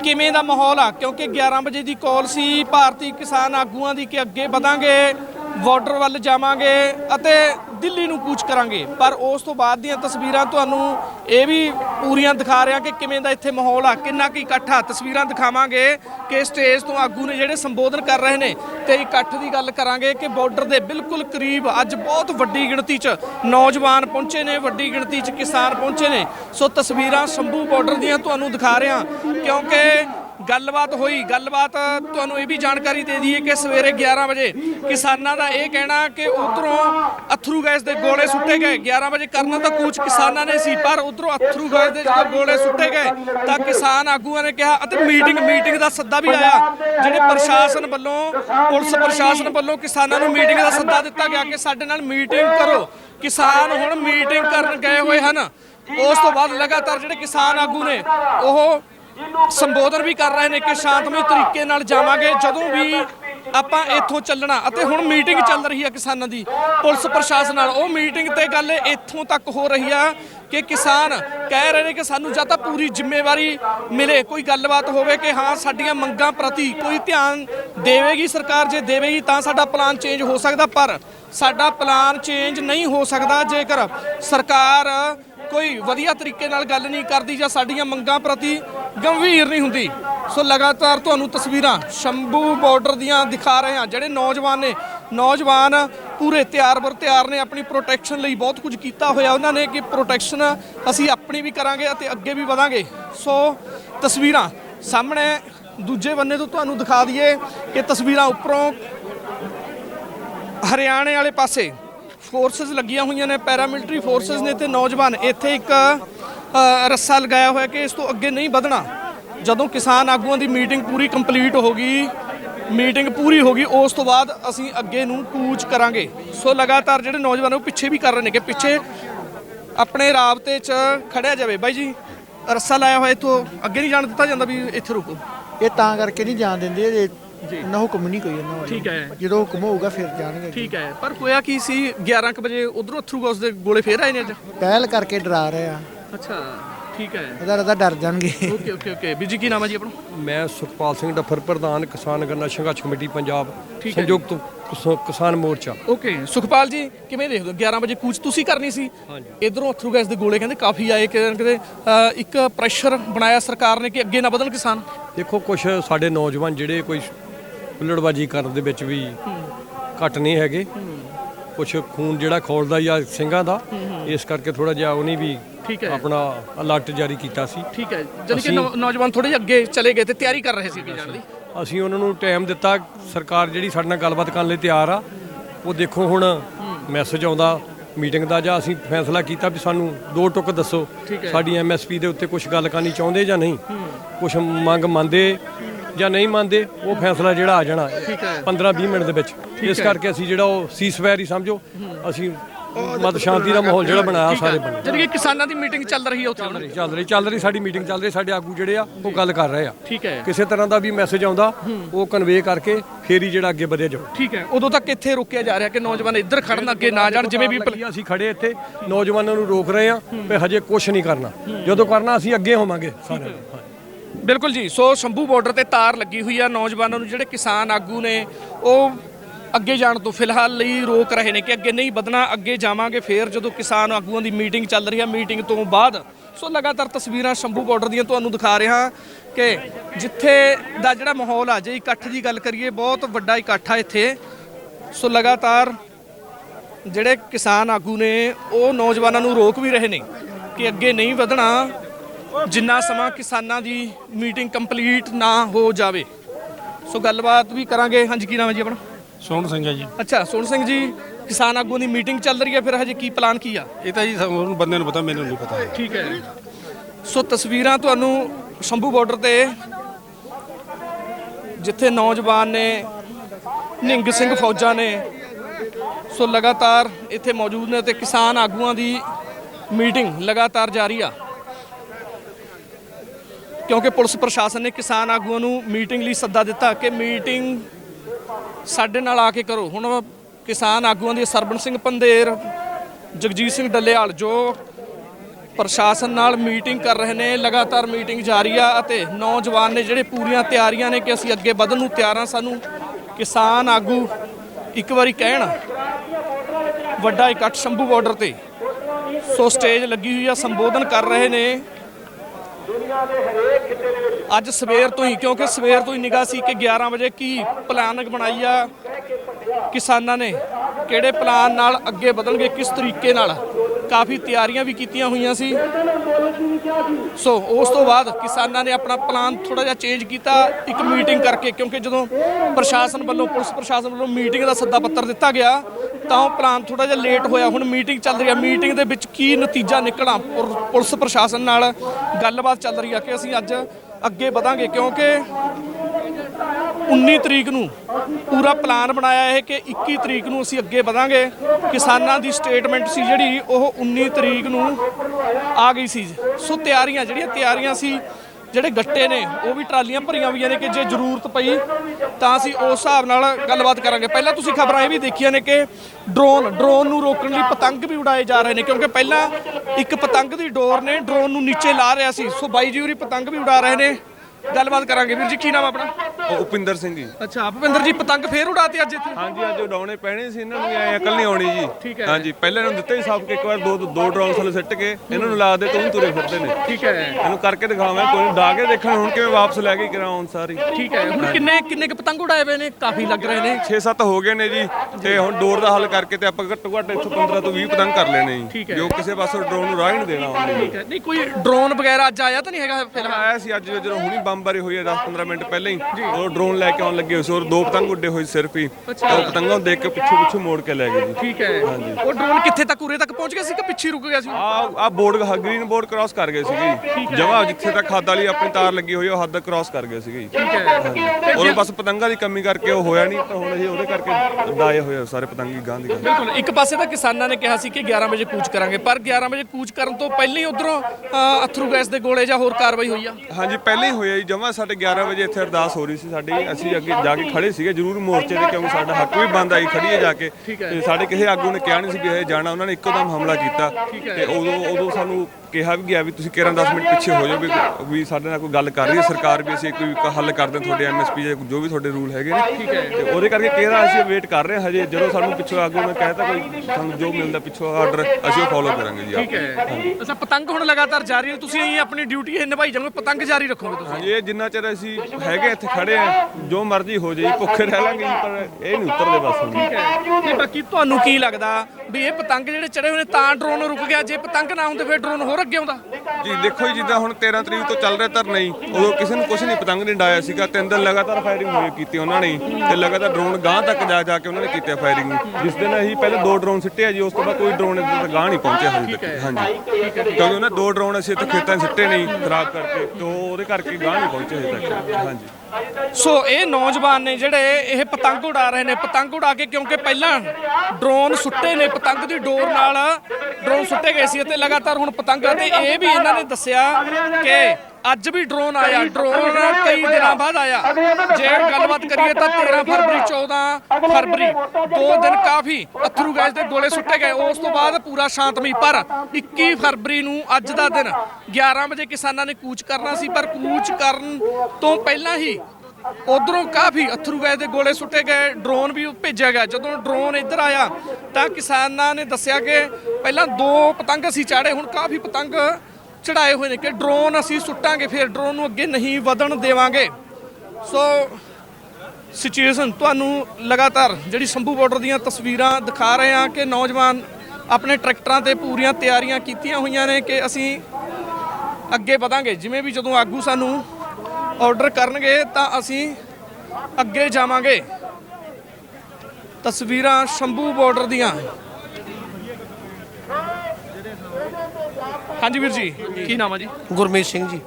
ਕਿਵੇਂ ਦਾ ਮਾਹੌਲ ਆ, ਕਿਉਂਕਿ 11 ਵਜੇ ਦੀ ਕਾਲ ਸੀ, ਭਾਰਤੀ ਕਿਸਾਨ ਆਗੂਆਂ ਦੀ ਕਿ ਅੱਗੇ ਵਧਾਂਗੇ। ਬਾਰਡਰ ਵੱਲ ਜਾਵਾਂਗੇ ਅਤੇ ਦਿੱਲੀ ਨੂੰ ਕੂਚ ਕਰਾਂਗੇ। ਪਰ ਉਸ ਤੋਂ ਬਾਅਦ ਦੀਆਂ ਤਸਵੀਰਾਂ ਤੁਹਾਨੂੰ ਇਹ ਵੀ ਪੂਰੀਆਂ ਦਿਖਾ ਰਿਹਾ ਕਿ ਕਿਵੇਂ ਦਾ ਇੱਥੇ ਮਾਹੌਲ ਆ, ਕਿੰਨਾ ਕੀ ਆ। ਤਸਵੀਰਾਂ ਦਿਖਾਵਾਂਗੇ ਕਿ ਸਟੇਜ ਤੋਂ ਆਗੂ ਨੇ ਜਿਹੜੇ ਸੰਬੋਧਨ ਕਰ ਰਹੇ ਨੇ ਤੇ ਇਕੱਠ ਦੀ ਗੱਲ ਕਰਾਂਗੇ ਕਿ ਬਾਰਡਰ ਦੇ ਬਿਲਕੁਲ ਕਰੀਬ ਅੱਜ ਬਹੁਤ ਵੱਡੀ ਗਿਣਤੀ 'ਚ ਨੌਜਵਾਨ ਪਹੁੰਚੇ ਨੇ, ਵੱਡੀ ਗਿਣਤੀ 'ਚ ਕਿਸਾਨ ਪਹੁੰਚੇ ਨੇ। ਸੋ ਤਸਵੀਰਾਂ ਸ਼ੰਭੂ ਬਾਰਡਰ ਦੀਆਂ ਤੁਹਾਨੂੰ ਦਿਖਾ ਰਿਹਾ ਕਿਉਂਕਿ ਗੱਲਬਾਤ ਹੋਈ। ਗੱਲਬਾਤ ਤੁਹਾਨੂੰ ਇਹ ਵੀ ਜਾਣਕਾਰੀ ਦੇ ਦਈਏ ਕਿ ਸਵੇਰੇ 11 ਵਜੇ ਕਿਸਾਨਾਂ ਦਾ ਇਹ ਕਹਿਣਾ ਕਿ ਉਧਰੋਂ ਅਥਰੂ ਗੈਸ ਦੇ ਗੋਲੇ ਸੁੱਟੇ ਗਏ। 11 ਵਜੇ ਕਰਨਾ ਤਾਂ ਕੂਚ ਕਿਸਾਨਾਂ ਨੇ ਸੀ, ਪਰ ਉਧਰੋਂ ਅਥਰੂ ਗੈਸ ਦੇ ਜਦੋਂ ਗੋਲੇ ਸੁੱਟੇ ਗਏ ਤਾਂ ਕਿਸਾਨ ਆਗੂਆਂ ਨੇ ਕਿਹਾ, ਅਤੇ ਮੀਟਿੰਗ ਮੀਟਿੰਗ ਦਾ ਸੱਦਾ ਵੀ ਆਇਆ, ਜਿਹੜੇ ਪ੍ਰਸ਼ਾਸਨ ਵੱਲੋਂ, ਪੁਲਿਸ ਪ੍ਰਸ਼ਾਸਨ ਵੱਲੋਂ ਕਿਸਾਨਾਂ ਨੂੰ ਮੀਟਿੰਗ ਦਾ ਸੱਦਾ ਦਿੱਤਾ ਗਿਆ ਕਿ ਸਾਡੇ ਨਾਲ ਮੀਟਿੰਗ ਕਰੋ। ਕਿਸਾਨ ਹੁਣ ਮੀਟਿੰਗ ਕਰਨ ਗਏ ਹੋਏ ਹਨ। ਉਸ ਤੋਂ ਬਾਅਦ ਲਗਾਤਾਰ ਜਿਹੜੇ ਕਿਸਾਨ ਆਗੂ ਨੇ, ਉਹ ਸੰਬੋਧਨ ਵੀ ਕਰ ਰਹੇ ਨੇ ਕਿ ਸ਼ਾਂਤਮਈ ਤਰੀਕੇ ਨਾਲ ਜਾਵਾਂਗੇ ਜਦੋਂ ਵੀ ਆਪਾਂ ਇੱਥੋਂ ਚੱਲਣਾ। ਅਤੇ ਹੁਣ ਮੀਟਿੰਗ ਚੱਲ ਰਹੀ ਹੈ ਕਿਸਾਨਾਂ ਦੀ ਪੁਲਿਸ ਪ੍ਰਸ਼ਾਸਨ ਨਾਲ। ਉਹ ਮੀਟਿੰਗ ਤੇ ਗੱਲ ਇੱਥੋਂ ਤੱਕ ਹੋ ਰਹੀ ਆ ਕਿ ਕਿਸਾਨ ਕਹਿ ਰਹੇ ਨੇ ਕਿ ਸਾਨੂੰ ਜਾਂ ਤਾਂ ਪੂਰੀ ਜ਼ਿੰਮੇਵਾਰੀ ਮਿਲੇ। ਕੋਈ ਗੱਲਬਾਤ ਹੋਵੇ ਕਿ ਹਾਂ ਸਾਡੀਆਂ ਮੰਗਾਂ ਪ੍ਰਤੀ ਕੋਈ ਧਿਆਨ ਦੇਵੇਗੀ ਸਰਕਾਰ? ਜੇ ਦੇਵੇਗੀ ਤਾਂ ਸਾਡਾ ਪਲਾਨ ਚੇਂਜ ਹੋ ਸਕਦਾ ਪਰ ਸਾਡਾ ਪਲਾਨ ਚੇਂਜ ਨਹੀਂ ਹੋ ਸਕਦਾ। ਜੇਕਰ ਸਰਕਾਰ ਕੋਈ ਵਧੀਆ ਤਰੀਕੇ ਨਾਲ ਗੱਲ ਨਹੀਂ ਕਰਦੀ ਜਾਂ ਸਾਡੀਆਂ ਮੰਗਾਂ ਪ੍ਰਤੀ ਗੰਭੀਰ ਨਹੀਂ ਹੁੰਦੀ। ਸੋ ਲਗਾਤਾਰ ਤੁਹਾਨੂੰ ਤਸਵੀਰਾਂ ਸ਼ੰਭੂ ਬਾਰਡਰ ਦੀਆਂ ਦਿਖਾ ਰਹੇ ਹਾਂ। ਜਿਹੜੇ ਨੌਜਵਾਨ ਨੇ, ਨੌਜਵਾਨ ਪੂਰੇ ਤਿਆਰ ਬਰ ਤਿਆਰ ਨੇ, ਆਪਣੀ ਪ੍ਰੋਟੈਕਸ਼ਨ ਲਈ ਬਹੁਤ ਕੁਝ ਕੀਤਾ ਹੋਇਆ। ਉਹਨਾਂ ਨੇ ਕਿ ਪ੍ਰੋਟੈਕਸ਼ਨ ਅਸੀਂ ਆਪਣੀ ਵੀ ਕਰਾਂਗੇ ਅਤੇ ਅੱਗੇ ਵੀ ਵਧਾਂਗੇ। ਸੋ ਤਸਵੀਰਾਂ ਸਾਹਮਣੇ, ਦੂਜੇ ਬੰਨੇ ਤੋਂ ਤੁਹਾਨੂੰ ਦਿਖਾ ਦਈਏ ਕਿ ਤਸਵੀਰਾਂ ਉੱਪਰੋਂ ਹਰਿਆਣੇ ਵਾਲੇ ਪਾਸੇ ਫੋਰਸਸ ਲੱਗੀਆਂ ਹੋਈਆਂ ਨੇ ਪੈਰਾਮਿਲਟਰੀ ਫੋਰਸਸ ਨੇ ਤੇ ਨੌਜਵਾਨ। ਇੱਥੇ ਇੱਕ ਰੱਸਾ ਲਗਾਇਆ ਹੋਇਆ ਕਿ ਇਸ ਤੋਂ ਅੱਗੇ ਨਹੀਂ ਵਧਣਾ। ਜਦੋਂ ਕਿਸਾਨ ਆਗੂਆਂ ਦੀ ਮੀਟਿੰਗ ਪੂਰੀ ਕੰਪਲੀਟ ਹੋ ਗਈ ਮੀਟਿੰਗ ਪੂਰੀ ਹੋ ਗਈ ਉਸ ਤੋਂ ਬਾਅਦ ਅਸੀਂ ਅੱਗੇ ਨੂੰ ਕੂਚ ਕਰਾਂਗੇ। ਸੋ ਲਗਾਤਾਰ ਜਿਹੜੇ ਨੌਜਵਾਨ ਉਹ ਪਿੱਛੇ ਵੀ ਕਰ ਰਹੇ ਨੇ ਕਿ ਪਿੱਛੇ ਆਪਣੇ ਰਾਬਤੇ 'ਚ ਖੜਿਆ ਜਾਵੇ। ਬਾਈ ਜੀ ਰੱਸਾ ਲਾਇਆ ਹੋਇਆ ਇੱਥੋਂ ਅੱਗੇ ਨਹੀਂ ਜਾਣ ਦਿੱਤਾ ਜਾਂਦਾ ਵੀ ਇੱਥੇ ਰੁਕੋ। ਇਹ ਤਾਂ ਕਰਕੇ ਨਹੀਂ ਜਾਣ ਦਿੰਦੇ ਇਹ ਨਾ ਹੁਕਮ ਨਹੀਂ ਕੋਈ ਇਹਨਾਂ। ਠੀਕ ਹੈ। ਜਦੋਂ ਹੁਕਮ ਹੋਊਗਾ ਫਿਰ ਜਾਣਗੇ। ਠੀਕ ਹੈ। ਪਰ ਹੋਇਆ ਕੀ ਸੀ? 11 ਕੁ ਵਜੇ ਉਧਰੋਂ ਅਥਰੂ ਗੈਸ ਦੇ ਗੋਲੇ ਫੇਰ ਆਏ ਨੇ ਅੱਜ। ਪਹਿਲ ਕਰਕੇ ਡਰਾ ਰਹੇ ਆ। ਅੱਛਾ ਠੀਕ ਹੈ। ਇਹਦਾ ਰਦਾ ਡਰ ਜਾਣਗੇ। Okay okay okay. ਬੀਜੀ ਕੀ ਨਾਮ ਹੈ ਜੀ ਆਪਣਾ? ਮੈਂ ਸੁਖਪਾਲ ਸਿੰਘ ਡੱਫਰ ਪ੍ਰਧਾਨ ਕਿਸਾਨ ਗੰਨਾ ਸੰਘਰਸ਼ ਕਮੇਟੀ ਪੰਜਾਬ ਠੀਕ ਹੈ। ਜੀ। ਸੰਯੁਕਤ ਕਿਸ- ਕਿਸਾਨ ਮੋਰਚਾ। ਓਕੇ ਸੁਖਪਾਲ ਜੀ ਕਿਵੇਂ ਦੇਖਦੇ ਹੋ? 11 ਵਜੇ ਕੂਚ ਤੁਸੀਂ ਕਰਨੀ ਸੀ? ਇਧਰੋਂ ਅਥਰੂ ਗੈਸ ਦੇ ਗੋਲੇ ਕਹਿੰਦੇ ਕਾਫੀ ਆਏ ਕਿ ਕਿਤੇ ਅ, ਇੱਕ ਪ੍ਰੈਸ਼ਰ ਬਣਾਇਆ ਸਰਕਾਰ ਨੇ ਕਿ ਅੱਗੇ ਨਾ ਵਧਣ ਕਿਸਾਨ? ਦੇਖੋ ਕੁਝ ਸਾਡੇ ਨੌਜਵਾਨ ਜਿਹੜੇ ਕੋਈ ਹੁੱਲੜਬਾਜੀ ਕਰਨ ਦੇ ਵਿੱਚ ਵੀ ਘੱਟ ਨਹੀਂ ਹੈਗੇ। ਕੁਝ ਖੂਨ ਜਿਹੜਾ ਖੋਲਦਾ ਜਾਂ ਸਿੰਘਾਂ ਦਾ ਇਸ ਕਰਕੇ ਥੋੜਾ ਜਿਹਾ ਉਹਨੇ ਵੀ ਠੀਕ ਹੈ। ਆਪਣਾ ਅਲਰਟ ਜਾਰੀ ਕੀਤਾ ਸੀ। ਠੀਕ ਹੈ। ਕਿ ਨੌ- ਨੌਜਵਾਨ ਥੋੜੇ ਜਿਹੇ ਅੱਗੇ ਚਲੇ ਗਏ ਤੇ ਤਿਆਰੀ ਕਰ ਰਹੇ ਸੀ ਅੱਗੇ ਜਾਣ ਦੀ। ਅਸੀਂ ਉਹਨਾਂ ਨੂੰ ਟਾਈਮ ਦਿੱਤਾ। ਸਰਕਾਰ ਜਿਹੜੀ ਸਾਡੇ ਨਾਲ ਗੱਲਬਾਤ ਕਰਨ ਲਈ ਤਿਆਰ ਆ ਉਹ ਦੇਖੋ ਹੁਣ ਮੈਸੇਜ ਆਉਂਦਾ ਮੀਟਿੰਗ ਦਾ ਜਾਂ ਅਸੀਂ ਫੈਸਲਾ ਕੀਤਾ ਵੀ ਸਾਨੂੰ ਦੋ ਟੁਕ ਦੱਸੋ ਸਾਡੀ ਐਮਐਸਪੀ ਦੇ ਉੱਤੇ ਕੁਝ ਗੱਲ ਕਰਨੀ ਚਾਹੁੰਦੇ ਜਾਂ ਨਹੀਂ? ਕੁਝ ਮੰਗ ਮੰਨਦੇ ਜਾਂ ਨਹੀਂ ਮੰਨਦੇ ਉਹ ਫੈਸਲਾ ਜਿਹੜਾ ਆ ਜਾਣਾ 15 20 ਮਿੰਟ ਦੇ ਵਿੱਚ। ਇਸ ਕਰਕੇ ਅਸੀਂ ਜਿਹੜਾ ਉਹ ਸੀਸਫਾਇਰ ਹੀ ਸਮਝੋ ਅਸੀਂ ਮਤ ਸ਼ਾਂਤੀ ਦਾ ਮਾਹੌਲ ਜਿਹੜਾ ਬਣਾਇਆ ਸਾਰੇ ਬੰਦੇ ਕਿ ਕਿਸਾਨਾਂ ਦੀ ਮੀਟਿੰਗ ਚੱਲ ਰਹੀ ਹੈ ਉੱਥੇ? ਹੁਣ ਚੱਲ ਰਹੀ ਚੱਲ ਰਹੀ ਸਾਡੀ ਮੀਟਿੰਗ ਚੱਲ ਰਹੀ ਸਾਡੇ ਆਗੂ ਜਿਹੜੇ ਆ ਉਹ ਗੱਲ ਕਰ ਰਹੇ ਆ। ਠੀਕ ਹੈ। ਕਿਸੇ ਤਰ੍ਹਾਂ ਦਾ ਵੀ ਮੈਸੇਜ ਆਉਂਦਾ ਉਹ ਕਨਵੇ ਕਰਕੇ ਫੇਰ ਹੀ ਜਿਹੜਾ ਅੱਗੇ ਵਧਿਆ ਜਾਓ ਠੀਕ ਹੈ ਉਦੋਂ ਤੱਕ ਇੱਥੇ ਰੁਕਿਆ ਜਾ ਰਿਹਾ ਕਿ ਨੌਜਵਾਨ ਇੱਧਰ ਖੜਨ ਅੱਗੇ ਨਾ ਜਾਣ ਜਿਵੇਂ ਵੀ ਅਸੀਂ ਖੜੇ ਇੱਥੇ ਨੌਜਵਾਨਾਂ ਨੂੰ ਰੋਕ ਰਹੇ ਆ ਵੀ ਹਜੇ ਕੁਝ ਨਹੀਂ ਕਰਨਾ। ਜਦੋਂ ਕਰਨਾ ਅਸੀਂ ਅੱਗੇ ਹੋਵਾਂਗੇ। ਸਾਰਿਆਂ ਨੂੰ ਬਿਲਕੁਲ ਜੀ ਸੋ ਸ਼ੰਭੂ ਬਾਰਡਰ ਤੇ ਤਾਰ ਲੱਗੀ ਹੋਈ ਆ ਨੌਜਵਾਨਾਂ ਨੂੰ ਜਿਹੜੇ ਕਿਸਾਨ ਆਗੂ ਨੇ ਉਹ ਅੱਗੇ ਜਾਣ ਤੋਂ ਫਿਲਹਾਲ ਲਈ ਰੋਕ ਰਹੇ ਨੇ ਕਿ ਅੱਗੇ ਨਹੀਂ ਵਧਣਾ, ਅੱਗੇ ਜਾਵਾਂਗੇ ਫੇਰ ਜਦੋਂ ਕਿਸਾਨ ਆਗੂਆਂ ਦੀ ਮੀਟਿੰਗ ਚੱਲ ਰਹੀ ਹੈ। ਮੀਟਿੰਗ ਤੋਂ ਬਾਅਦ, ਸੋ ਲਗਾਤਾਰ ਤਸਵੀਰਾਂ ਸ਼ੰਭੂ ਬਾਰਡਰ ਦੀਆਂ ਤੁਹਾਨੂੰ ਦਿਖਾ ਰਿਹਾ ਕਿ ਜਿੱਥੇ ਦਾ ਜਿਹੜਾ ਮਾਹੌਲ ਆ, ਜੇ ਇਕੱਠ ਦੀ ਗੱਲ ਕਰੀਏ, ਬਹੁਤ ਵੱਡਾ ਇਕੱਠ ਆ ਇੱਥੇ। ਸੋ ਲਗਾਤਾਰ ਜਿਹੜੇ ਕਿਸਾਨ ਆਗੂ ਨੇ, ਉਹ ਨੌਜਵਾਨਾਂ ਨੂੰ ਰੋਕ ਵੀ ਰਹੇ ਨੇ ਕਿ ਅੱਗੇ ਨਹੀਂ ਵਧਣਾ, ਜਿੰਨਾ ਸਮਾਂ ਕਿਸਾਨਾਂ ਦੀ ਮੀਟਿੰਗ ਕੰਪਲੀਟ ਨਾ ਹੋ ਜਾਵੇ। ਸੋ ਗੱਲਬਾਤ ਵੀ ਕਰਾਂਗੇ। ਹਾਂਜੀ, ਕੀ ਨਾਮ ਹੈ ਜੀ ਆਪਣਾ? ਸੋਹਣ ਸਿੰਘ ਹੈ ਜੀ। ਅੱਛਾ ਸੋਹਣ ਸਿੰਘ ਜੀ ਕਿਸਾਨ ਆਗੂਆਂ ਦੀ ਮੀਟਿੰਗ ਚੱਲ ਰਹੀ ਹੈ ਫਿਰ ਹਜੇ ਕੀ ਪਲਾਨ ਕੀ ਆ? ਇਹ ਤਾਂ ਜੀ ਸਭ ਬੰਦੇ ਨੂੰ ਪਤਾ ਮੈਨੂੰ ਨਹੀਂ ਪਤਾ ਠੀਕ ਹੈ ਸੋ ਤਸਵੀਰਾਂ ਤੁਹਾਨੂੰ ਸ਼ੰਭੂ ਬਾਰਡਰ ਤੇ ਜਿੱਥੇ ਨੌਜਵਾਨ ਨੇ ਨਿੰਗ ਸਿੰਘ ਫੌਜਾਂ ਨੇ ਸੋ ਲਗਾਤਾਰ ਇੱਥੇ ਮੌਜੂਦ ਨੇ ਤੇ ਕਿਸਾਨ ਆਗੂਆਂ ਦੀ ਮੀਟਿੰਗ ਲਗਾਤਾਰ ਜਾਰੀ ਆ। ਕਿਉਂਕਿ ਪੁਲਿਸ ਪ੍ਰਸ਼ਾਸਨ ਨੇ ਕਿਸਾਨ ਆਗੂਆਂ ਨੂੰ ਮੀਟਿੰਗ ਲਈ ਸੱਦਾ ਦਿੱਤਾ ਕਿ ਮੀਟਿੰਗ ਸਾਡੇ ਨਾਲ ਆ ਕੇ ਕਰੋ। ਹੁਣ ਕਿਸਾਨ ਆਗੂਆਂ ਦੀ ਸਰਬਨ ਸਿੰਘ ਪੰਦੇਰ ਜਗਜੀਤ ਸਿੰਘ ਡੱਲੇਵਾਲ, ਜੋ ਪ੍ਰਸ਼ਾਸਨ ਨਾਲ ਮੀਟਿੰਗ ਕਰ ਰਹੇ ਨੇ, ਲਗਾਤਾਰ ਮੀਟਿੰਗ ਜਾਰੀ ਆ ਅਤੇ ਨੌਜਵਾਨ ਨੇ ਜਿਹੜੇ ਪੂਰੀਆਂ ਤਿਆਰੀਆਂ ਨੇ ਕਿ ਅਸੀਂ ਅੱਗੇ ਵਧਣ ਨੂੰ ਤਿਆਰ ਹਾਂ ਸਾਨੂੰ ਕਿਸਾਨ ਆਗੂ ਇੱਕ ਵਾਰੀ ਕਹਿਣ, ਵੱਡਾ ਇਕੱਠ ਸ਼ੰਭੂ ਬਾਰਡਰ ਤੇ। ਸੋ ਸਟੇਜ ਲੱਗੀ ਹੋਈ ਆ, ਸੰਬੋਧਨ ਕਰ ਰਹੇ ਨੇ। ਅੱਜ ਸਵੇਰ ਤੋਂ ਹੀ, ਕਿਉਂਕਿ ਸਵੇਰ ਤੋਂ ਹੀ ਨਿਗਾਹ ਸੀ ਕਿ 11 ਵਜੇ ਕੀ ਪਲਾਨਿੰਗ ਬਣਾਈ ਆ ਕਿਸਾਨਾਂ ਨੇ, ਕਿਹੜੇ ਪਲਾਨ ਨਾਲ ਅੱਗੇ ਵਧਣਗੇ, ਕਿਸ ਤਰੀਕੇ ਨਾਲ। ਕਾਫੀ ਤਿਆਰੀਆਂ ਵੀ ਕੀਤੀਆਂ ਹੋਈਆਂ ਸੀ। ਸੋ ਉਸ ਤੋਂ ਬਾਅਦ ਕਿਸਾਨਾਂ ਨੇ ਆਪਣਾ ਪਲਾਨ ਥੋੜਾ ਜਿਹਾ ਚੇਂਜ ਕੀਤਾ, ਇੱਕ ਮੀਟਿੰਗ ਕਰਕੇ, ਕਿਉਂਕਿ ਜਦੋਂ ਪ੍ਰਸ਼ਾਸਨ ਵੱਲੋਂ, ਪੁਲਿਸ ਪ੍ਰਸ਼ਾਸਨ ਵੱਲੋਂ ਮੀਟਿੰਗ ਦਾ ਸੱਦਾ ਪੱਤਰ ਦਿੱਤਾ ਗਿਆ, ਤਾਂ ਉਹ ਪਲਾਨ ਥੋੜਾ ਜਿਹਾ ਲੇਟ ਹੋਇਆ। ਹੁਣ ਮੀਟਿੰਗ ਚੱਲ ਰਹੀ ਹੈ। ਮੀਟਿੰਗ ਦੇ ਵਿੱਚ ਕੀ ਨਤੀਜਾ ਨਿਕਲਣਾ? ਪੁਰ- ਪੁਲਿਸ ਪ੍ਰਸ਼ਾਸਨ ਨਾਲ ਗੱਲਬਾਤ ਚੱਲ ਰਹੀ ਹੈ ਕਿ ਅਸੀਂ ਅੱਜ ਅੱਗੇ ਵਧਾਂਗੇ, ਕਿਉਂਕਿ 19 ਤਰੀਕ ਨੂੰ ਪੂਰਾ ਪਲਾਨ ਬਣਾਇਆ ਹੈ ਕਿ 21 ਤਰੀਕ ਨੂੰ ਅਸੀਂ ਅੱਗੇ ਵਧਾਂਗੇ। ਕਿਸਾਨਾਂ ਦੀ ਸਟੇਟਮੈਂਟ ਸੀ ਜਿਹੜੀ, ਉਹ 19 ਤਰੀਕ ਨੂੰ ਆ ਗਈ ਸੀ। ਸੋ ਤਿਆਰੀਆਂ, ਜਿਹੜੀਆਂ ਤਿਆਰੀਆਂ ਸੀ, ਜਿਹੜੇ ਗੱਟੇ ਨੇ, ਉਹ ਵੀ ਟਰਾਲੀਆਂ ਭਰੀਆਂ ਹੋਈਆਂ ਨੇ ਕਿ ਜੇ ਜ਼ਰੂਰਤ ਪਈ ਤਾਂ ਅਸੀਂ ਉਸ ਹਿਸਾਬ ਨਾਲ ਗੱਲਬਾਤ ਕਰਾਂਗੇ। ਪਹਿਲਾਂ ਤੁਸੀਂ ਖਬਰਾਂ ਇਹ ਵੀ ਦੇਖੀਆਂ ਨੇ ਕਿ ਡਰੋਨ ਡਰੋਨ ਨੂੰ ਰੋਕਣ ਲਈ ਪਤੰਗ ਵੀ ਉਡਾਏ ਜਾ ਰਹੇ ਨੇ, ਕਿਉਂਕਿ ਪਹਿਲਾਂ ਇੱਕ ਪਤੰਗ ਦੀ ਡੋਰ ਨੇ, ਡਰੋਨ ਨੂੰ ਨੀਚੇ ਲਾ ਰਿਹਾ ਸੀ। ਸੋ ਬਾਈ ਜੀ ਹੋਰੀ ਪਤੰਗ ਵੀ ਉਡਾ ਰਹੇ ਨੇ। ਗੱਲਬਾਤ ਕਰਾਂਗੇ। ਵੀਰ ਜੀ, ਕੀ ਨਾਮ ਆਪਣਾ? ਉਪਿੰਦਰ ਸਿੰਘ ਜੀ। ਅੱਛਾ ਭੁਪਿੰਦਰ ਜੀ ਪਤੰਗ ਫੇਰ ਉਡਾਤੇ ਅੱਜ ਇੱਥੇ? ਹਾਂਜੀ ਅੱਜ ਉਡਾਉਣੇ ਪੈਣੇ ਸੀ ਇਹਨਾਂ ਨੂੰ ਐ ਅਕਲ ਨਹੀਂ ਆਉਣੀ ਜੀ। ਹੈ। ਹਾਂਜੀ ਪਹਿਲਾਂ ਇਹਨਾਂ ਨੂੰ ਦਿੱਤੇ ਹੀ ਸਾਫ਼ ਕਿ ਇੱਕ ਵਾਰ ਦੋ ਦੋ ਡਰੋਨ ਥੱਲੇ ਸਿੱਟ ਕੇ ਇਹਨਾਂ ਨੂੰ ਲਾ ਦੇ ਤੂੰ ਤੁਰੇ ਫਿਰਦੇ ਨੇ। ਠੀਕ ਹੈ। ਇਹਨੂੰ ਕਰਕੇ ਦਿਖਾਵਾਂ ਕੋਈ ਨੀ, ਡਾ ਕੇ ਦੇਖਣ ਹੁਣ ਕਿਵੇਂ ਵਾਪਸ ਲੈ ਕੇ ਕਰਾਉਣ ਸਾਰੀ। ਠੀਕ ਹੈ ਹੁਣ ਕਿੰਨੇ ਕਿੰਨੇ ਕ ਪਤੰਗ ਉਡਾਏ ਹੋਏ ਨੇ? ਕਾਫੀ ਲੱਗ ਰਹੇ ਨੇ। 6-7 ਹੋ ਗਏ ਨੇ ਜੀ ਤੇ ਹੁਣ ਡੋਰ ਦਾ ਹੱਲ ਕਰਕੇ ਤੇ ਆਪਾਂ ਘੱਟੋ ਘੱਟ ਇੱਥੋਂ 15 ਤੋਂ 20 ਪਤੰਗ ਕਰ ਲੈਣੇ ਠੀਕ ਜੀ ਹੈ। ਜੋ ਕਿਸੇ ਪਾਸੋਂ ਡਰੋਨ ਨੂੰ ਰਾਹ ਹੀ ਨਹੀਂ ਦੇਣਾ ਉਹਨੇ। ਠੀਕ ਹੈ। ਨਹੀਂ ਕੋਈ ਡਰੋਨ ਵਗੈਰਾ ਅੱਜ ਆਇਆ ਤਾਂ ਨਹੀਂ ਹੈਗਾ ਫਿਲਹਾਲ? ਆਇਆ ਸੀ ਅੱਜ ਜਦੋਂ ਹੁਣੀ ਬੰਬਾਰੀ ਹੋਈ ਹੈ 10-15 ਮਿੰਟ ਪਹਿਲਾਂ ਹੀ। ਉਹ ਡਰੋਨ ਲੈ ਕੇ ਆਉਣ ਲੱਗੇ ਹੋਏ ਸੀ ਔਰ ਦੋ ਪਤੰਗ ਉੱਡੇ ਹੋਏ ਸੀ ਸਿਰਫ ਹੀ। ਉਹ ਪਤੰਗਾਂ ਨੂੰ ਦੇਖ ਕੇ ਪਿੱਛੇ ਪਿੱਛੇ ਮੋੜ ਕੇ ਲੈ ਗਏ ਜੀ। ਠੀਕ ਹੈ। ਉਹ ਡਰੋਨ ਕਿੱਥੇ ਤੱਕ ਉਰੇ ਤੱਕ ਪਹੁੰਚ ਗਿਆ ਸੀ ਕਿ ਪਿੱਛੇ ਰੁਕ ਗਿਆ ਸੀ? ਆ ਆ ਬੋਰਡ ਗ੍ਰੀਨ ਬੋਰਡ ਕ੍ਰਾਸ ਕਰ ਗਏ ਸੀਗੇ। ਜਮਾ ਜਿੱਥੇ ਤੱਕ ਹੱਦ ਵਾਲੀ ਆਪਣੀ ਤਾਰ ਲੱਗੀ ਹੋਈ ਉਹ ਹੱਦ ਕ੍ਰਾਸ ਕਰ ਗਏ ਸੀਗੇ। ਠੀਕ ਹੈ। ਔਰ ਬਸ ਪਤੰਗਾਂ ਦੀ ਕਮੀ ਕਰਕੇ ਉਹ ਹੋਇਆ ਨਹੀਂ ਤਾਂ ਹੁਣ ਅਸੀਂ ਉਹਦੇ ਕਰਕੇ ਡਾਏ ਹੋਏ ਆ ਸਾਰੇ ਪਤੰਗੀ ਗਾਂ ਦੀ ਬਿਲਕੁਲ। ਇੱਕ ਪਾਸੇ ਤਾਂ ਕਿਸਾਨਾਂ ਨੇ ਕਿਹਾ ਸੀ ਕਿ 11 ਵਜੇ ਕੂਚ ਕਰਾਂਗੇ ਪਰ 11 ਵਜੇ ਕੂਚ ਕਰਨ ਤੋਂ ਪਹਿਲਾਂ ਹੀ ਉਧਰੋਂ ਅਥਰੂ ਗੈਸ ਦੇ ਗੋਲੇ ਜਾਂ ਹੋਰ ਕਾਰਵਾਈ ਹੋਈ ਆ? ਹਾਂਜੀ ਪਹਿਲਾਂ ਹੀ ਹੋਇਆ ਜੀ। ਜਮਾ ਸਾਡੇ 11 ਵਜੇ ਇੱਥੇ ਅਰਦਾਸ ਹੋ ਰਹੀ ਸੀ ਸਾਡੀ ਅਸੀਂ ਅੱਗੇ ਜਾ ਕੇ ਖੜੇ ਸੀਗੇ ਜਰੂਰ ਮੋਰਚੇ ਤੇ ਕਿਉਂਕਿ ਸਾਡਾ ਹੱਕ ਵੀ ਬੰਦ ਆਈ ਖੜੀਏ ਜਾ ਕੇ। ਤੇ ਸਾਡੇ ਕਿਸੇ ਆਗੂ ਨੇ ਕਿਹਾ ਨਹੀਂ ਸੀ ਵੀ ਇਹ ਜਾਣਾ ਉਹਨਾਂ ਨੇ ਇੱਕੋਦਮ ਹਮਲਾ ਕੀਤਾ। ਤੇ ਉਦੋਂ ਉਦੋਂ ਸਾਨੂੰ ਕਿਹਾ ਵੀ ਗਿਆ ਵੀ ਤੁਸੀਂ 11 10 ਮਿੰਟ ਪਿੱਛੇ ਹੋ ਜਾਓ ਵੀ ਵੀ ਸਾਡੇ ਨਾਲ ਕੋਈ ਗੱਲ ਕਰ ਰਹੀ ਹੈ ਸਰਕਾਰ ਵੀ ਅਸੀਂ ਕੋਈ ਹੱਲ ਕਰਦੇ ਹਾਂ ਤੁਹਾਡੇ ਐਮਐਸਪੀ ਜੋ ਵੀ ਤੁਹਾਡੇ ਰੂਲ ਹੈਗੇ ਨੇ। ਤੇ ਉਹਦੇ ਕਰਕੇ ਕਿਹੜਾ ਅਸੀਂ ਵੇਟ ਕਰ ਰਹੇ ਹਾਂ? ਹਜੇ ਜਦੋਂ ਸਾਨੂੰ ਪਿੱਛੋਂ ਆਗੂ ਨੇ ਕਹਿਤਾ ਕੋਈ ਸਾਨੂੰ ਜੋ ਮਿਲਦਾ ਪਿੱਛੋਂ ਆਰਡਰ ਅਸੀਂ ਉਹ ਫੋਲੋ ਕਰਾਂਗੇ ਜੀ ਠੀਕ ਹੈ। ਅੱਛਾ ਪਤੰਗ ਹੁਣ ਲਗਾਤਾਰ ਜਾਰੀ ਹੈ ਤੁਸੀਂ ਇਹ ਆਪਣੀ ਡਿਊਟੀ ਇਹ ਨਿਭਾਈ ਜਾਓਗੇ ਪਤੰਗ ਜਾਰੀ ਰੱਖੋਗੇ ਤੁਸੀਂ? ਹਾਂਜੀ ਇਹ ਜਿੰਨਾ ਚਿਰ ਅਸੀਂ ਹੈਗੇ ਇੱਥੇ ਖੜੇ ਆ ਜੋ ਮਰਜ਼ੀ ਹੋ ਜਾਏ ਭੁੱਖੇ ਰਹਿ ਲਾਂਗੇ ਜੀ, ਪਰ ਇਹ ਨਹੀਂ ਉਤਰਦੇ ਬਸ ਹੁਣ। ਨਹੀਂ ਬਾਕੀ ਤੁਹਾਨੂੰ ਕੀ ਲੱਗਦਾ? ਵੀ ਇਹ ਪਤੰਗ ਜਿਹੜੇ ਚੜੇ ਹੋਏ ਨੇ ਤਾਂ ਡਰੋਨ ਰੁਕ ਗਿਆ। ਜੇ ਪਤੰਗ ਨਾ ਹੁੰਦੇ ਫਿਰ ਡਰੋਨ ਹੋਰ ਅੱਗੇ ਆਉਂਦਾ। ਜੀ ਦੇਖੋ ਜੀ ਜਿੱਦਾਂ ਹੁਣ 13 ਤਰੀਕ ਤੋਂ ਚੱਲ ਰਿਹਾ ਧਰਨਾ ਹੀ ਉਦੋਂ ਕਿਸੇ ਨੂੰ ਕੁਝ ਨਹੀਂ ਪਤੰਗ ਨਹੀਂ ਡਾਇਆ ਸੀਗਾ। ਤਿੰਨ ਦਿਨ ਲਗਾਤਾਰ ਫਾਇਰਿੰਗ ਹੋਈ ਕੀਤੀ ਉਹਨਾਂ ਨੇ। ਤੇ ਲਗਾਤਾਰ ਡਰੋਨ ਗਾਂ ਤੱਕ ਜਾ ਜਾ ਕੇ ਉਹਨਾਂ ਨੇ ਕੀਤੀ ਫਾਇਰਿੰਗ ਜਿਸ ਦਿਨ ਅਸੀਂ ਪਹਿਲੇ ਦੋ ਡਰੋਨ ਸਿੱਟੇ ਆ ਜੀ ਉਸ ਤੋਂ ਬਾਅਦ ਕੋਈ ਡਰੋਨ ਇੱਧਰ ਗਾਂ ਨਹੀਂ ਪਹੁੰਚਿਆ ਹਜੇ ਤੱਕ। ਹਾਂਜੀ। ਕਿਉਂਕਿ ਉਹਨਾਂ ਦੋ ਡਰੋਨ ਅਸੀਂ ਇੱਥੇ ਖੇਤਾਂ 'ਚ ਸਿੱਟੇ ਨਹੀਂ ਖਰਾਬ ਕਰਕੇ ਤੇ ਉਹ ਉਹਦੇ ਕਰਕੇ ਗਾਂ ਨਹੀਂ ਪਹੁੰਚੇ ਹਜੇ ਤੱਕ। ਹਾਂਜੀ। ਸੋ ਇਹ ਨੌਜਵਾਨ ਨੇ ਜਿਹੜੇ ਇਹ ਪਤੰਗ ਉਡਾ ਰਹੇ ਨੇ, ਪਤੰਗ ਉਡਾ ਕੇ ਕਿਉਂਕਿ ਪਹਿਲਾਂ ਡਰੋਨ ਸੁੱਟੇ ਨੇ, ਪਤੰਗ ਦੀ ਡੋਰ ਨਾਲ ਡਰੋਨ ਸੁੱਟੇ ਗਏ ਸੀ ਅਤੇ ਲਗਾਤਾਰ ਹੁਣ ਪਤੰਗਾਂ ਤੇ ਇਹ ਵੀ ਇਹਨਾਂ ਨੇ ਦੱਸਿਆ ਕਿ ਅੱਜ ਵੀ ਡਰੋਨ ਆਇਆ ਡਰੋਨ ਕਈ ਦਿਨਾਂ ਬਾਅਦ ਆਇਆ। ਜੇ ਗੱਲਬਾਤ ਕਰੀਏ ਤਾਂ 13 ਫਰਵਰੀ 14 ਫਰਵਰੀ। ਦੋ ਦਿਨ ਕਾਫੀ ਅਥਰੂ ਗੈਸ ਦੇ ਗੋਲੇ ਸੁੱਟੇ ਗਏ। ਉਸ ਤੋਂ ਬਾਅਦ ਪੂਰਾ ਸ਼ਾਂਤਮਈ। ਪਰ 21 ਫਰਵਰੀ ਨੂੰ ਅੱਜ ਦਾ ਦਿਨ 11 ਵਜੇ ਕਿਸਾਨਾਂ ਨੇ ਕੂਚ ਕਰਨਾ ਸੀ। ਪਰ ਕੂਚ ਕਰਨ ਤੋਂ ਪਹਿਲਾਂ ਹੀ ਉਧਰੋਂ ਕਾਫੀ ਅਥਰੂ ਗੈਸ ਦੇ ਗੋਲੇ ਸੁੱਟੇ ਗਏ। ਡਰੋਨ ਵੀ ਭੇਜਿਆ ਗਿਆ। ਜਦੋਂ ਡਰੋਨ ਇੱਧਰ ਆਇਆ ਤਾਂ ਕਿਸਾਨਾਂ ਨੇ ਦੱਸਿਆ ਕਿ ਪਹਿਲਾਂ ਦੋ ਪਤੰਗ ਅਸੀਂ ਚਾੜੇ ਹੁਣ ਕਾਫੀ ਪਤੰਗ ਚੜਾਏ ਹੋਏ ਨੇ ਕਿ ਡਰੋਨ ਅਸੀਂ ਸੁੱਟਾਂਗੇ, ਫਿਰ ਡਰੋਨ ਨੂੰ ਅੱਗੇ ਨਹੀਂ ਵਧਣ ਦੇਵਾਂਗੇ। ਸੋ ਸਿਚੁਏਸ਼ਨ ਤੁਹਾਨੂੰ ਲਗਾਤਾਰ ਜਿਹੜੀ ਸੰਭੂ ਬਾਰਡਰ ਦੀਆਂ ਤਸਵੀਰਾਂ ਦਿਖਾ ਰਹੇ ਹਾਂ ਕਿ ਨੌਜਵਾਨ ਆਪਣੇ ਟਰੈਕਟਰਾਂ ਤੇ ਪੂਰੀਆਂ ਤਿਆਰੀਆਂ ਕੀਤੀਆਂ ਹੋਈਆਂ ਨੇ ਕਿ ਅਸੀਂ ਅੱਗੇ ਵਧਾਂਗੇ। ਜਿਵੇਂ ਵੀ ਜਦੋਂ ਆਗੂ ਸਾਨੂੰ ਆਰਡਰ ਕਰਨਗੇ ਤਾਂ ਅਸੀਂ ਅੱਗੇ ਜਾਵਾਂਗੇ। ਤਸਵੀਰਾਂ ਸ਼ੰਭੂ ਬਾਰਡਰ ਦੀਆਂ। ਹਾਂਜੀ ਵੀਰ ਜੀ ਕੀ ਨਾਮ ਆ ਜੀ? ਗੁਰਮੀਤ ਸਿੰਘ ਜੀ।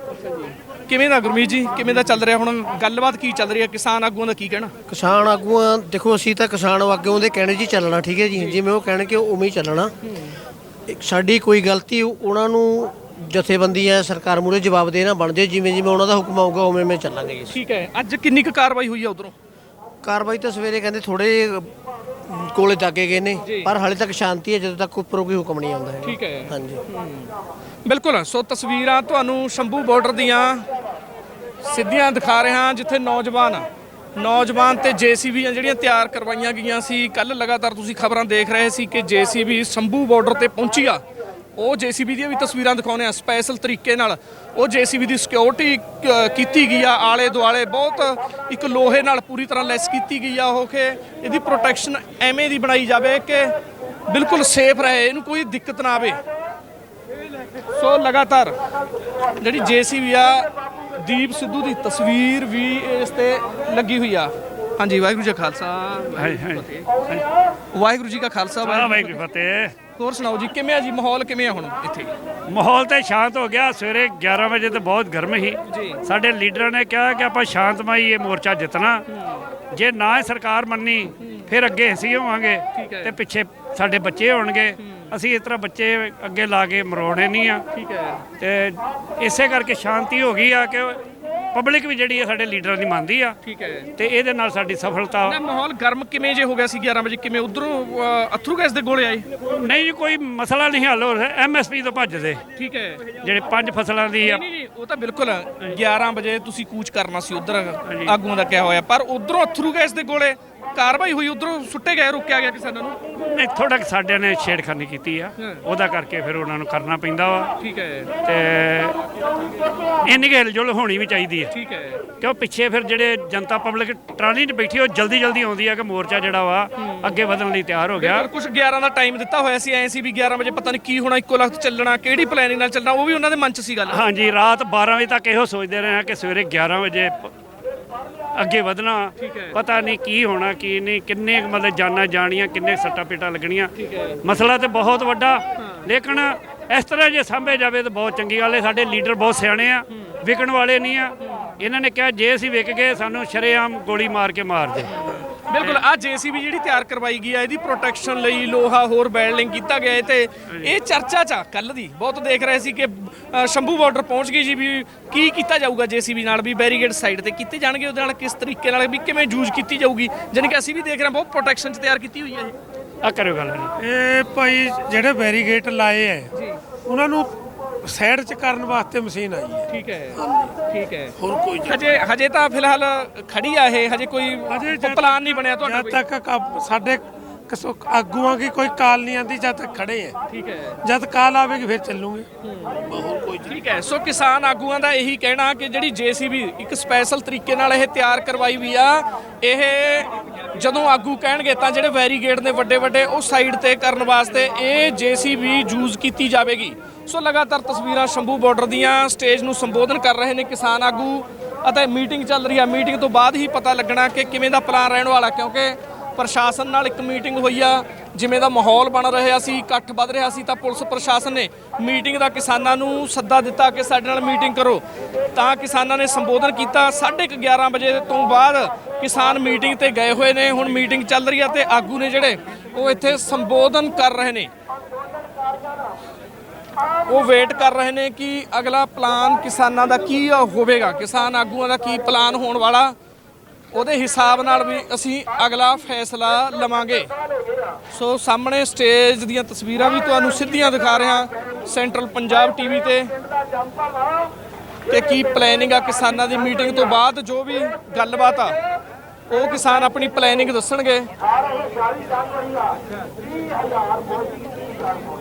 ਕਿਵੇਂ ਦਾ ਗੁਰਮੀਤ ਜੀ? ਕਿਵੇਂ ਦਾ ਚੱਲ ਰਿਹਾ ਹੁਣ? ਗੱਲਬਾਤ ਕੀ ਚੱਲ ਰਹੀ ਹੈ? ਕਿਸਾਨ ਆਗੂਆਂ ਦਾ ਕੀ ਕਹਿਣਾ? ਕਿਸਾਨ ਆਗੂਆਂ ਦੇਖੋ ਅਸੀਂ ਤਾਂ ਕਿਸਾਨ ਆਗੂਆਂ ਦੇ ਕਹਿਣੇ 'ਚ ਹੀ ਚੱਲਣਾ ਠੀਕ ਹੈ ਜੀ? ਜਿਵੇਂ ਉਹ ਕਹਿਣਗੇ ਉਵੇਂ ਹੀ ਚੱਲਣਾ। ਸਾਡੀ ਕੋਈ ਗਲਤੀ ਉਹਨਾਂ ਨੂੰ ਜਥੇਬੰਦੀ ਹੈ ਸਰਕਾਰ ਮੂਰੇ ਜਵਾਬ ਦੇਣਾ ਬਣ ਜੇ ਜਿਵੇਂ ਜਿਵੇਂ ਉਹਨਾਂ ਦਾ ਹੁਕਮ ਆਊਗਾ ਉਵੇਂ ਉਵੇਂ ਚੱਲਾਂਗੇ ਜੀ ਠੀਕ ਹੈ। ਅੱਜ ਕਿੰਨੀ ਕੁ ਕਾਰਵਾਈ ਹੋਈ ਆ ਉਧਰੋਂ? ਕਾਰਵਾਈ ਤਾਂ ਸਵੇਰੇ ਕਹਿੰਦੇ ਥੋੜੇ ਕੋਲੇ ਦਾਗੇ ਗਏ ਨੇ ਪਰ ਹਾਲੇ ਤੱਕ ਸ਼ਾਂਤੀ ਹੈ ਜਦੋਂ ਤੱਕ ਉੱਪਰੋਂ ਕੋਈ ਹੁਕਮ ਨਹੀਂ ਆਉਂਦਾ ਹੈ ਠੀਕ ਹੈ। ਹਾਂਜੀ। ਬਿਲਕੁਲ ਸੋ ਤਸਵੀਰਾਂ ਤੁਹਾਨੂੰ ਸ਼ੰਭੂ ਬਾਰਡਰ ਦੀਆਂ ਸਿੱਧੀਆਂ ਦਿਖਾ ਰਹੇ ਹਾਂ ਜਿੱਥੇ ਨੌਜਵਾਨ ਨੌਜਵਾਨ ਤੇ ਜੀਸੀਬੀਆਂ ਜਿਹੜੀਆਂ ਤਿਆਰ ਕਰਵਾਈਆਂ ਗਈਆਂ ਸੀ। ਕੱਲ ਲਗਾਤਾਰ ਤੁਸੀਂ ਖਬਰਾਂ ਦੇਖ ਰਹੇ ਸੀ ਕਿ ਜੀਸੀਬੀ ਸ਼ੰਭੂ ਬਾਰਡਰ ਤੇ ਪਹੁੰਚੀ ਆ। ਉਹ ਜੀਸੀਬੀ ਦੀਆਂ ਵੀ ਤਸਵੀਰਾਂ ਦਿਖਾਉਂਦੇ ਆ ਸਪੈਸ਼ਲ ਤਰੀਕੇ ਨਾਲ। ਉਹ ਜੀਸੀਬੀ ਦੀ ਸਿਕਿਉਰਿਟੀ ਕੀਤੀ ਗਈ ਆ ਆਲੇ ਦੁਆਲੇ। ਬਹੁਤ ਇੱਕ ਲੋਹੇ ਨਾਲ ਪੂਰੀ ਤਰ੍ਹਾਂ ਲੈਸ ਕੀਤੀ ਗਈ ਆ ਉਹ ਕਿ ਇਹਦੀ ਪ੍ਰੋਟੈਕਸ਼ਨ ਐਵੇਂ ਦੀ ਬਣਾਈ ਜਾਵੇ ਕਿ ਬਿਲਕੁਲ ਸੇਫ ਰਹੇ, ਇਹਨੂੰ ਕੋਈ ਦਿੱਕਤ ਨਾ ਆਵੇ। ਸੋ ਲਗਾਤਾਰ ਜਿਹੜੀ ਜੇਸੀਬੀ ਆ, ਦੀਪ ਸਿੱਧੂ ਦੀ ਤਸਵੀਰ ਵੀ ਇਸ ਤੇ ਲੱਗੀ ਹੋਈ ਆ। ਹਾਂਜੀ ਵਾਹਿਗੁਰੂ ਜੀ ਕਾ ਖਾਲਸਾ। ਵਾਹਿਗੁਰੂ ਜੀ ਕਾ ਖਾਲਸਾ ਵਾਹਿਗੁਰੂ ਵਾਹਿਗੁਰੂ ਜੀ ਕੀ ਫਤਿਹ। ਹੋਰ ਸੁਣਾਓ ਜੀ ਕਿਵੇਂ ਆ ਜੀ ਮਾਹੌਲ ਕਿਵੇਂ ਆ ਹੁਣ ਇੱਥੇ? ਮਾਹੌਲ ਤੇ ਸ਼ਾਂਤ ਹੋ ਗਿਆ। ਸਵੇਰੇ 11 ਵਜੇ ਤੇ ਬਹੁਤ ਗਰਮ ਸੀ। ਜੀ। ਸਾਡੇ ਲੀਡਰਾਂ ਨੇ ਕਿਹਾ ਕਿ ਆਪਾਂ ਸ਼ਾਂਤਮਈ ਇਹ ਮੋਰਚਾ ਜਿੱਤਣਾ। ਜੇ ਨਾ ਇਹ ਸਰਕਾਰ ਮੰਨੀ ਫਿਰ ਅੱਗੇ ਅਸੀਂ ਹੋਵਾਂਗੇ ਠੀਕ ਹੈ। ਤੇ ਪਿੱਛੇ ਸਾਡੇ ਬੱਚੇ ਹੋਣਗੇ। ਅਸੀਂ ਇਸ ਤਰ੍ਹਾਂ ਬੱਚੇ ਅੱਗੇ ਲਾ ਕੇ ਮਰੋੜੇ ਨਹੀਂ ਆ। ਠੀਕ ਹੈ। ਤੇ ਇਸੇ ਕਰਕੇ ਸ਼ਾਂਤੀ ਹੋ ਗਈ ਆ ਕਿ ਪਬਲਿਕ ਵੀ ਜਿਹੜੀ ਆ ਸਾਡੇ ਲੀਡਰਾਂ ਦੀ ਮੰਨਦੀ ਆ। ਠੀਕ ਹੈ ਤੇ ਇਹਦੇ ਨਾਲ ਸਾਡੀ ਸਫਲਤਾ ਨਾ ਮਾਹੌਲ ਗਰਮ ਕਿਵੇਂ ਜੇ ਹੋ ਗਿਆ ਸੀ 11 ਵਜੇ? ਕਿਵੇਂ ਉਧਰੋਂ ਅਥਰੂ ਗੈਸ ਦੇ ਗੋਲੇ ਆਏ? ਨਹੀਂ ਜੀ ਕੋਈ ਮਸਲਾ ਨਹੀਂ ਹੱਲ ਹੋ ਰਿਹਾ। ਐਮਐਸਪੀ ਤੋਂ ਭੱਜਦੇ। ਠੀਕ ਹੈ। ਜਿਹੜੇ ਪੰਜ ਫਸਲਾਂ ਦੀ ਆ। ਨਹੀਂ ਉਹ ਤਾਂ ਬਿਲਕੁਲ 11 ਵਜੇ ਤੁਸੀਂ ਕੂਚ ਕਰਨਾ ਸੀ ਉਧਰ ਆਗੂਆਂ ਦਾ ਕਿਹਾ ਹੋਇਆ। ਪਰ ਉਧਰੋਂ ਅਥਰੂ ਗੈਸ ਦੇ ਗੋਲੇ ਕਾਰਵਾਈ ਹੋਈ ਉਧਰੋਂ ਸੁੱਟੇ ਗਏ ਰੋਕਿਆ ਗਿਆ ਕਿਸਾਨਾਂ ਨੂੰ? ਨਹੀਂ ਥੋੜਾ ਸਾਡਿਆਂ ਨੇ ਛੇੜਖਾਨੀ ਕੀਤੀ ਆ। ਉਹਦਾ ਕਰਕੇ ਫਿਰ ਉਹਨਾਂ ਨੂੰ ਕਰਨਾ ਪੈਂਦਾ ਵਾ। ਠੀਕ ਹੈ। ਤੇ ਇੰਨੀ ਕੁ ਹਿਲਜੁਲ ਹੋਣੀ ਵੀ ਚਾਹੀਦੀ ਹੈ ਠੀਕ ਹੈ। ਕਿਉਂ ਪਿੱਛੇ ਫਿਰ ਜਿਹੜੇ ਜਨਤਾ ਪਬਲਿਕ ਟਰਾਲੀ 'ਚ ਬੈਠੀ ਉਹ ਜਲਦੀ ਜਲਦੀ ਆਉਂਦੀ ਆ ਕਿ ਮੋਰਚਾ ਜਿਹੜਾ ਵਾ ਅੱਗੇ ਵਧਣ ਲਈ ਤਿਆਰ ਹੋ ਗਿਆ। ਕੁਝ 11 ਦਾ ਟਾਈਮ ਦਿੱਤਾ ਹੋਇਆ ਸੀ ਐ ਸੀ ਵੀ 11 ਵਜੇ ਪਤਾ ਨਹੀਂ ਕੀ ਹੋਣਾ ਇੱਕੋ ਲਖਤ ਚੱਲਣਾ ਕਿਹੜੀ ਪਲੈਨਿੰਗ ਨਾਲ ਚੱਲਣਾ ਉਹ ਵੀ ਉਹਨਾਂ ਦੇ ਮਨ 'ਚ ਸੀ ਗੱਲ। ਹਾਂਜੀ ਰਾਤ 12 ਵਜੇ ਤੱਕ ਇਹੋ ਸੋਚਦੇ ਰਹੇ ਆ ਕਿ ਸਵੇਰੇ 11 ਵਜੇ ਪ- ਅੱਗੇ ਵਧਣਾ, ਪਤਾ ਨਹੀਂ ਕੀ ਹੋਣਾ, ਕੀ ਨਹੀਂ, ਕਿੰਨੇ ਕੁ ਮਤਲਬ ਜਾਨਾਂ ਜਾਣੀਆਂ, ਕਿੰਨੇ ਸੱਟਾਂ ਪੇਟਾਂ ਲੱਗਣੀਆਂ। ਮਸਲਾ ਤੇ ਬਹੁਤ ਵੱਡਾ, ਲੇਕਿਨ ਇਸ ਤਰ੍ਹਾਂ ਜੇ ਸਾਂਭੇ ਜਾਵੇ ਤਾਂ ਬਹੁਤ ਚੰਗੀ ਗੱਲ ਹੈ, ਸਾਡੇ ਲੀਡਰ ਬਹੁਤ ਸਿਆਣੇ ਆ, ਵਿਕਣ ਵਾਲੇ ਨਹੀਂ ਆ। ਇਹਨਾਂ ਨੇ ਕਿਹਾ, ਜੇ ਅਸੀਂ ਵਿਕ ਗਏ, ਸਾਨੂੰ ਸ਼ਰੇਆਮ ਗੋਲੀ ਮਾਰ ਕੇ ਮਾਰ ਦੇ ਬਿਲਕੁਲ ਆ ਜੀਸੀਬੀ ਜਿਹੜੀ ਤਿਆਰ ਕਰਵਾਈ ਗਈ ਆ ਇਹਦੀ ਪ੍ਰੋਟੈਕਸ਼ਨ ਲਈ ਲੋਹਾ ਹੋਰ ਬੈਲਡਿੰਗ ਕੀਤਾ ਗਿਆ ਹੈ ਤੇ ਇਹ ਚਰਚਾ ਚ ਕੱਲ ਦੀ। ਬਹੁਤ ਦੇਖ ਰਹੇ ਸੀ ਕਿ ਅ, ਸ਼ੰਭੂ ਬਾਰਡਰ ਪਹੁੰਚ ਗਈ ਜੀ ਵੀ ਕੀ ਕੀਤਾ ਜਾਊਗਾ ਜੀਸੀਬੀ ਨਾਲ ਵੀ ਬੈਰੀਗੇਡ ਸਾਈਡ ਤੇ ਕੀਤੇ ਜਾਣਗੇ ਉਹਦੇ ਨਾਲ ਕਿਸ ਤਰੀਕੇ ਨਾਲ ਵੀ ਕਿਵੇਂ ਯੂਜ਼ ਕੀਤੀ ਜਾਊਗੀ। ਜਾਣੀ ਕਿ ਅਸੀਂ ਵੀ ਦੇਖ ਰਹੇ ਹਾਂ ਬਹੁਤ ਪ੍ਰੋਟੈਕਸ਼ਨ ਚ ਤਿਆਰ ਕੀਤੀ ਹੋਈ ਹੈ ਇਹ। ਆ ਕਰਿਓ ਗੱਲ। ਇਹ ਭਾਈ ਜਿਹੜੇ ਬੈਰੀਗੇਟ ਲਾਏ ਐ ਉਹਨਾਂ ਨੂੰ ਸਾਈਡ 'ਚ ਕਰਨ ਵਾਸਤੇ ਮਸ਼ੀਨ ਆਈ ਹੈ। ਠੀਕ ਹੈ ਠੀਕ ਹੈ। ਹੋਰ ਕੋਈ ਹਜੇ ਹਜੇ ਤਾਂ ਫਿਲਹਾਲ ਖੜੀ ਆ ਇਹ ਹਜੇ ਕੋਈ ਪਲਾਨ ਨਹੀਂ ਬਣਿਆ ਤੁਹਾਡਾ ਜਦ ਕੋਈ। ਤੱਕ ਕ- ਸਾਡੇ ਕਸੋ- ਆਗੂਆਂ ਕੀ ਕੋਈ ਕਾਲ ਨਹੀਂ ਆਂਦੀ ਜਦ ਤੱਕ ਖੜੇ ਐ ਠੀਕ ਹੈ। ਜਦ ਕਾਲ ਆਵੇਗੀ ਫਿਰ ਚੱਲੂਗੇ। ਠੀਕ ਹੈ। ਸੋ ਕਿਸਾਨ ਆਗੂਆਂ ਦਾ ਇਹੀ ਕਹਿਣਾ ਕਿ ਜਿਹੜੀ ਜੀਸੀਬੀ ਇੱਕ ਸਪੈਸ਼ਲ ਤਰੀਕੇ ਨਾਲ ਇਹ ਤਿਆਰ ਕਰਵਾਈ ਵੀ ਆ ਇਹ ਜਦੋਂ ਆਗੂ ਕਹਿਣਗੇ ਤਾਂ ਜਿਹੜੇ ਵੈਰੀਗੇਟ ਨੇ ਵੱਡੇ ਵੱਡੇ ਉਹ ਸਾਈਡ ਤੇ ਕਰਨ ਵਾਸਤੇ ਇਹ ਜੀਸੀਬੀ ਯੂਜ਼ ਕੀਤੀ ਜਾਵੇਗੀ। ਸੋ ਲਗਾਤਾਰ ਤਸਵੀਰਾਂ ਸ਼ੰਭੂ ਬਾਰਡਰ ਦੀਆਂ ਸਟੇਜ ਨੂੰ ਸੰਬੋਧਨ ਕਰ ਰਹੇ ਨੇ ਕਿਸਾਨ ਆਗੂ ਅਤੇ ਮੀਟਿੰਗ ਚੱਲ ਰਹੀ ਆ। ਮੀਟਿੰਗ ਤੋਂ ਬਾਅਦ ਹੀ ਪਤਾ ਲੱਗਣਾ ਕਿ ਕਿਵੇਂ ਦਾ ਪਲਾਨ ਰਹਿਣ ਵਾਲਾ, ਕਿਉਂਕਿ ਪ੍ਰਸ਼ਾਸਨ ਨਾਲ ਇੱਕ ਮੀਟਿੰਗ ਹੋਈ ਆ, ਜਿਵੇਂ ਦਾ ਮਾਹੌਲ ਬਣ ਰਿਹਾ ਸੀ, ਇਕੱਠ ਵੱਧ ਰਿਹਾ ਸੀ, ਤਾਂ ਪੁਲਿਸ ਪ੍ਰਸ਼ਾਸਨ ਨੇ ਮੀਟਿੰਗ ਦਾ ਕਿਸਾਨਾਂ ਨੂੰ ਸੱਦਾ ਦਿੱਤਾ ਕਿ ਸਾਡੇ ਨਾਲ ਮੀਟਿੰਗ ਕਰੋ। ਤਾਂ ਕਿਸਾਨਾਂ ਨੇ ਸੰਬੋਧਨ ਕੀਤਾ 11:30 ਵਜੇ ਤੋਂ ਬਾਅਦ ਕਿਸਾਨ ਮੀਟਿੰਗ ਤੇ ਗਏ ਹੋਏ ਨੇ। ਹੁਣ ਮੀਟਿੰਗ ਚੱਲ ਰਹੀ ਆ ਤੇ ਆਗੂ ਨੇ ਜਿਹੜੇ ਉਹ ਇੱਥੇ ਸੰਬੋਧਨ ਕਰ ਰਹੇ ਨੇ। ਉਹ ਵੇਟ ਕਰ ਰਹੇ ਨੇ ਕਿ ਅਗਲਾ ਪਲਾਨ ਕਿਸਾਨਾਂ ਦਾ ਕੀ ਹੋਵੇਗਾ? ਕਿਸਾਨ ਆਗੂਆਂ ਦਾ ਕੀ ਪਲਾਨ ਹੋਣ ਵਾਲਾ? ਉਹਦੇ ਹਿਸਾਬ ਨਾਲ ਵੀ ਅਸੀਂ ਅਗਲਾ ਫੈਸਲਾ ਲਵਾਂਗੇ। ਸੋ ਸਾਹਮਣੇ ਸਟੇਜ ਦੀਆਂ ਤਸਵੀਰਾਂ ਵੀ ਤੁਹਾਨੂੰ ਸਿੱਧੀਆਂ ਦਿਖਾ ਰਿਹਾ ਸੈਂਟਰਲ ਪੰਜਾਬ ਟੀਵੀ ਤੇ। ਕਿ ਕੀ ਪਲੈਨਿੰਗ ਆ ਕਿਸਾਨਾਂ ਦੀ ਮੀਟਿੰਗ ਤੋਂ ਬਾਅਦ ਜੋ ਵੀ ਗੱਲਬਾਤ ਆ, ਉਹ ਕਿਸਾਨ ਆਪਣੀ ਪਲੈਨਿੰਗ ਦੱਸਣਗੇ।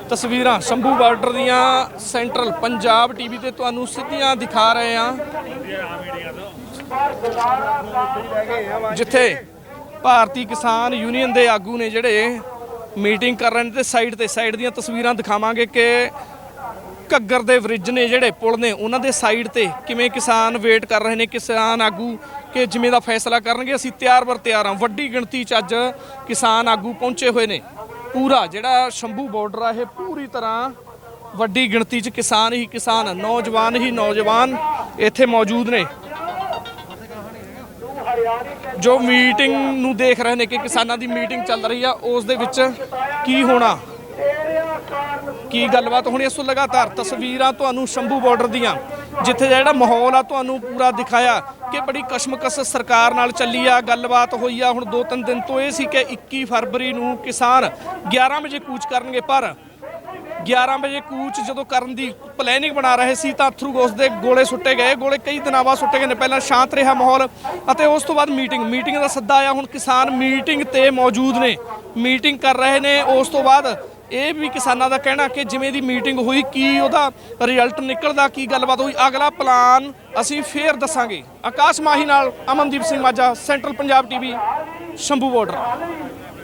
ਤਸਵੀਰਾਂ ਸ਼ੰਭੂ ਬਾਰਡਰ ਦੀਆਂ ਸੈਂਟਰਲ ਪੰਜਾਬ ਟੀਵੀ ਤੇ ਤੁਹਾਨੂੰ ਸਿੱਧੀਆਂ ਦਿਖਾ ਰਹੇ ਹਾਂ। ਜਿੱਥੇ ਭਾਰਤੀ ਕਿਸਾਨ ਯੂਨੀਅਨ ਦੇ ਆਗੂ ਨੇ ਜਿਹੜੇ ਮੀਟਿੰਗ ਕਰ ਰਹੇ ਨੇ ਤੇ ਸਾਈਡ ਤੇ ਸਾਈਡ ਦੀਆਂ ਤਸਵੀਰਾਂ ਦਿਖਾਵਾਂਗੇ ਕਿ ਘੱਗਰ ਦੇ ਬ੍ਰਿਜ ਨੇ ਜਿਹੜੇ ਪੁਲ ਨੇ, ਉਹਨਾਂ ਦੇ ਸਾਈਡ ਤੇ ਕਿਵੇਂ ਕਿਸਾਨ ਵੇਟ ਕਰ ਰਹੇ ਨੇ, ਕਿਸਾਨ ਆਗੂ ਕਿ ਜਿਵੇਂ ਦਾ ਫੈਸਲਾ ਕਰਨਗੇ, ਅਸੀਂ ਤਿਆਰ ਬਰ ਤਿਆਰ ਹਾਂ। ਵੱਡੀ ਗਿਣਤੀ 'ਚ ਅੱਜ ਕਿਸਾਨ ਆਗੂ ਪਹੁੰਚੇ ਹੋਏ ਨੇ। ਪੂਰਾ ਜਿਹੜਾ ਸ਼ੰਭੂ ਬਾਰਡਰ ਆ, ਇਹ ਪੂਰੀ ਤਰ੍ਹਾਂ ਵੱਡੀ ਗਿਣਤੀ 'ਚ ਕਿਸਾਨ ਹੀ ਕਿਸਾਨ, ਨੌਜਵਾਨ ਹੀ ਨੌਜਵਾਨ ਇੱਥੇ ਮੌਜੂਦ ਨੇ। ਜੋ ਮੀਟਿੰਗ ਨੂੰ ਦੇਖ ਰਹੇ ਨੇ ਕਿ ਕਿਸਾਨਾਂ ਦੀ ਮੀਟਿੰਗ ਚੱਲ ਰਹੀ ਆ, ਉਸ ਦੇ ਵਿੱਚ ਕੀ ਹੋਣਾ? ਕੀ ਗੱਲਬਾਤ ਹੋਣੀ ਇਸ ਤੋਂ ਲਗਾਤਾਰ ਤਸਵੀਰਾਂ ਤੁਹਾਨੂੰ ਸ਼ੰਭੂ ਬਾਰਡਰ ਦੀਆਂ, ਜਿੱਥੇ ਦਾ ਜਿਹੜਾ ਮਾਹੌਲ ਆ ਤੁਹਾਨੂੰ ਪੂਰਾ ਦਿਖਾਇਆ ਕਿ ਬੜੀ ਕਸ਼ਮਕਸ਼ ਸਰਕਾਰ ਨਾਲ ਚੱਲੀ ਆ, ਗੱਲਬਾਤ ਹੋਈ ਆ। ਹੁਣ ਦੋ ਤਿੰਨ ਦਿਨ ਤੋਂ ਇਹ ਸੀ ਕਿ 21 ਫਰਵਰੀ ਨੂੰ ਕਿਸਾਨ 11 ਵਜੇ ਕੂਚ ਕਰਨਗੇ, ਪਰ 11 ਵਜੇ ਕੂਚ ਜਦੋਂ ਕਰਨ ਦੀ ਪਲੈਨਿੰਗ ਬਣਾ ਰਹੇ ਸੀ ਤਾਂ ਥਰੂ ਉਸ ਦੇ ਗੋਲੇ ਸੁੱਟੇ ਗਏ। ਗੋਲੇ ਕਈ ਦਿਨਾਂ ਬਾਅਦ ਸੁੱਟੇ ਗਏ ਨੇ, ਪਹਿਲਾਂ ਸ਼ਾਂਤ ਰਿਹਾ ਮਾਹੌਲ ਅਤੇ ਉਸ ਤੋਂ ਬਾਅਦ ਮੀਟਿੰਗ ਮੀਟਿੰਗ ਦਾ ਸੱਦਾ ਆਇਆ। ਹੁਣ ਕਿਸਾਨ ਮੀਟਿੰਗ ਤੇ ਮੌਜੂਦ ਨੇ ਮੀਟਿੰਗ ਕਰ ਰਹੇ ਨੇ। ਉਸ ਤੋਂ ਬਾਅਦ ਇਹ ਵੀ ਕਿਸਾਨਾਂ ਦਾ ਕਹਿਣਾ ਕਿ ਜਿਵੇਂ ਦੀ ਮੀਟਿੰਗ ਹੋਈ, ਕੀ ਉਹਦਾ ਰਿਜ਼ਲਟ ਨਿਕਲਦਾ, ਕੀ ਗੱਲਬਾਤ ਹੋਈ, ਅਗਲਾ ਪਲਾਨ ਅਸੀਂ ਫੇਰ ਦੱਸਾਂਗੇ। ਆਕਾਸ਼ ਮਾਹੀ ਨਾਲ Amandeep Singh Majha, central Punjab TV, Shambhu border.